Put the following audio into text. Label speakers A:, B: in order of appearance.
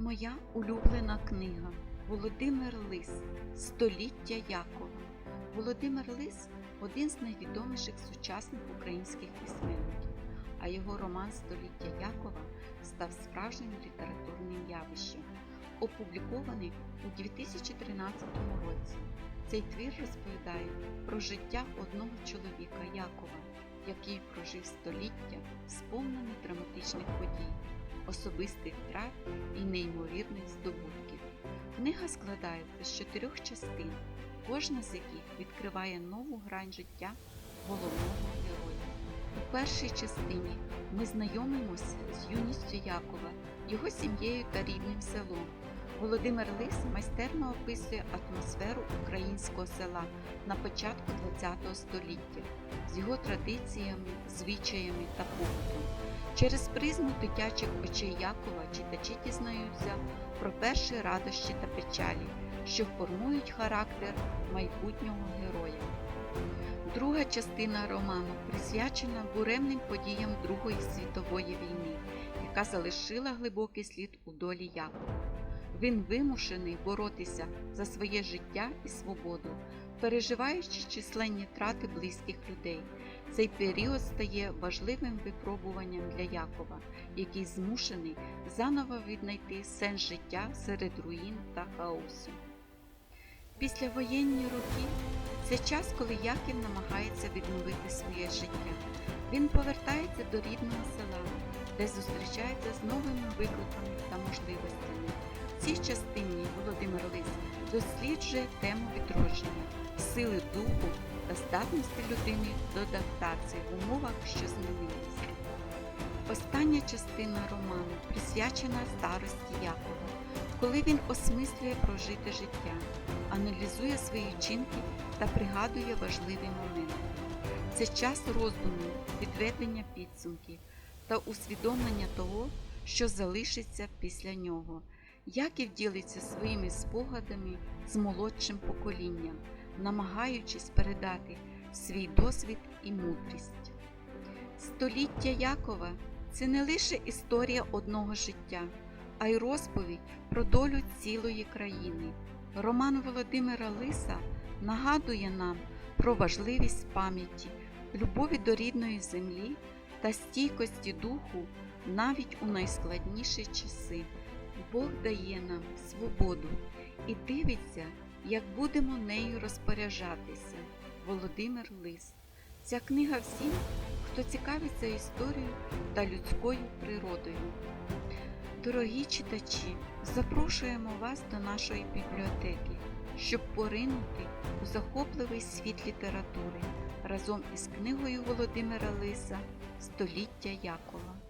A: Моя улюблена книга Володимир Лис Століття Якова. Володимир Лис один з найвідоміших сучасних українських письменників, а його роман Століття Якова став справжнім літературним явищем, опублікований у 2013 році. Цей твір розповідає про життя одного чоловіка Якова, який прожив століття, сповнене драматичних подій, особистих втрат і неймовірних здобутків. Книга складається з чотирьох частин, кожна з яких відкриває нову грань життя головного героя. У першій частині ми знайомимося з юністю Якова, його сім'єю та рідним селом. Володимир Лис майстерно описує атмосферу українського села на початку ХХ століття з його традиціями, звичаями та побутом. Через призму дитячих очей Якова читачі дізнаються про перші радощі та печалі, що формують характер майбутнього героя. Друга частина роману присвячена буремним подіям Другої світової війни, яка залишила глибокий слід у долі Якова. Він вимушений боротися за своє життя і свободу, переживаючи численні трати близьких людей. Цей період стає важливим випробуванням для Якова, який змушений заново віднайти сенс життя серед руїн та хаосу. Післявоєнні роки це час, коли Яків намагається відновити своє життя. Він повертається до рідного села, де зустрічається з новими викликами та можливостями. В цій частині Володимир Лис досліджує тему відродження, сили духу та здатності людини до адаптації в умовах, що змінилися. Остання частина роману присвячена старості Якова, коли він осмислює прожите життя, аналізує свої вчинки та пригадує важливі моменти. Це час роздуму, підведення підсумків та усвідомлення того, що залишиться після нього. Яків ділиться своїми спогадами з молодшим поколінням, намагаючись передати свій досвід і мудрість. Століття Якова це не лише історія одного життя, а й розповідь про долю цілої країни. Роман Володимира Лиса нагадує нам про важливість пам'яті, любові до рідної землі та стійкості духу навіть у найскладніші часи. Бог дає нам свободу і дивиться, як будемо нею розпоряджатися. Володимир Лис. Ця книга всім, хто цікавиться історією та людською природою. Дорогі читачі, запрошуємо вас до нашої бібліотеки, щоб поринути у захопливий світ літератури разом із книгою Володимира Лиса Століття Якова.